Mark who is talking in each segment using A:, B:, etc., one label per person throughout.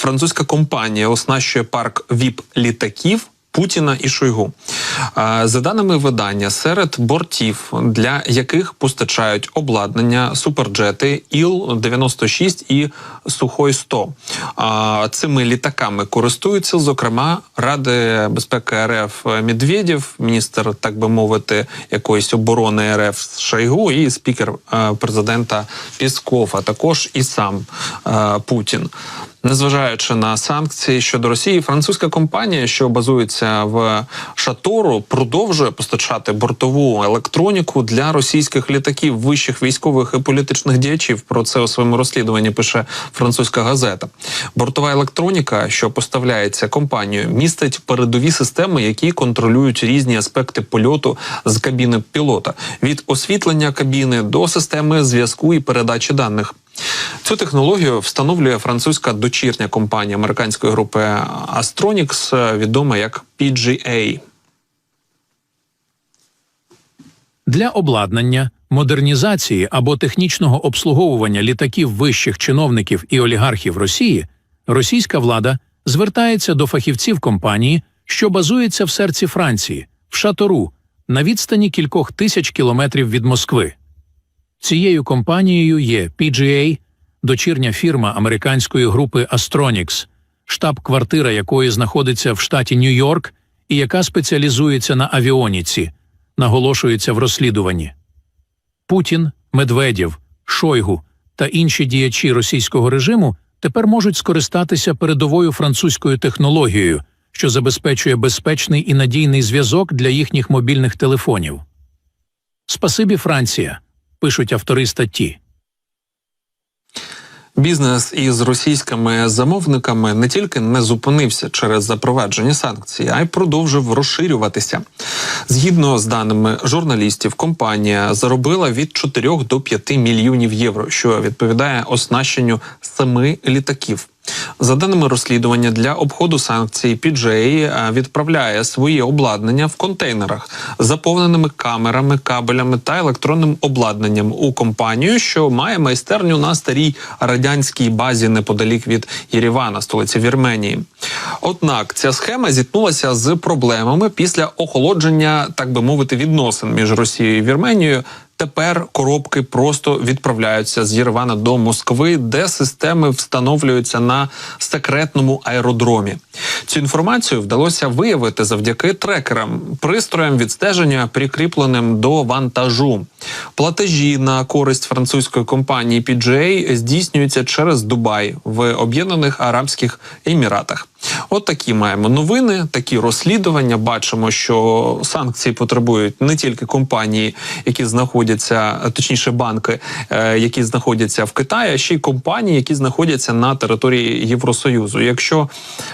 A: французька компанія оснащує парк віп літаків. Путіна і Шойгу. За даними видання, серед бортів, для яких постачають обладнання суперджети Іл-96 і Сухой 100 Цими літаками користуються, зокрема, Ради безпеки РФ Медведєв, міністр, так би мовити, якоїсь оборони РФ Шойгу і спікер е, президента Пісков, а також і сам е, Путін. Незважаючи на санкції щодо Росії, французька компанія, що базується в Шатору, продовжує постачати бортову електроніку для російських літаків, вищих військових і політичних діячів. Про це у своєму розслідуванні пише французька газета. Бортова електроніка, що поставляється компанією, містить передові системи, які контролюють різні аспекти польоту з кабіни пілота від освітлення кабіни до системи зв'язку і передачі даних. Цю технологію встановлює французька дочірня компанія американської групи Astronics, відома як PGA.
B: Для обладнання, модернізації або технічного обслуговування літаків вищих чиновників і олігархів Росії російська влада звертається до фахівців компанії, що базується в серці Франції, в Шатору, на відстані кількох тисяч кілометрів від Москви. Цією компанією є PGA, дочірня фірма американської групи Astronics, штаб-квартира якої знаходиться в штаті Нью-Йорк і яка спеціалізується на авіоніці, наголошується в розслідуванні. Путін, Медведєв, Шойгу та інші діячі російського режиму тепер можуть скористатися передовою французькою технологією, що забезпечує безпечний і надійний зв'язок для їхніх мобільних телефонів. Спасибі, Франція, пишуть автори статті.
A: Бізнес із російськими замовниками не тільки не зупинився через запровадження санкцій, а й продовжив розширюватися. Згідно з даними журналістів, компанія заробила від 4 до 5 мільйонів євро, що відповідає оснащенню семи літаків. За даними розслідування, для обходу санкцій PGA відправляє свої обладнання в контейнерах, заповненими камерами, кабелями та електронним обладнанням у компанію, що має майстерню на старій радянській базі неподалік від Єревана, столиці Вірменії. Однак ця схема зіткнулася з проблемами після охолодження, так би мовити, відносин між Росією і Вірменією. Тепер коробки просто відправляються з Єревана до Москви, де системи встановлюються на секретному аеродромі. Цю інформацію вдалося виявити завдяки трекерам, пристроям відстеження, прикріпленим до вантажу. Платежі на користь французької компанії PGA здійснюються через Дубай в Об'єднаних Арабських Еміратах. От такі маємо новини, такі розслідування. Бачимо, що санкції потребують не тільки компанії, які знаходяться, точніше, банки, е, які знаходяться в Китаї, а ще й компанії, які знаходяться на території Євросоюзу. Якщо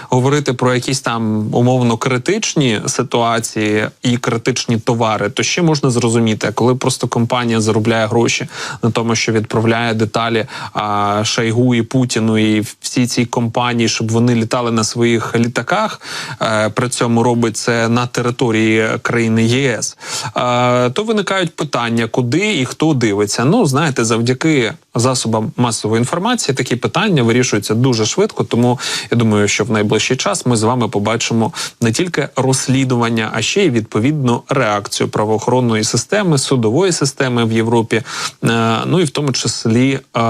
A: говорити про якісь там умовно критичні ситуації і критичні товари, то ще можна зрозуміти, коли просто компанія заробляє гроші на тому, що відправляє деталі а, Шайгу і Путіну і всі ці компанії, щоб вони літали на своїх літаках, А, при цьому робить це на території країни ЄС, А, то виникають питання, куди і хто дивиться. Ну знаєте, завдяки засобам масової інформації такі питання вирішуються дуже швидко. Тому я думаю, що в найближчий час ми з вами побачимо не тільки розслідування, а ще й відповідну реакцію правоохоронної системи, судової системи в Європі. Е, Ну і в тому числі е,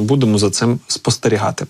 A: будемо за цим спостерігати.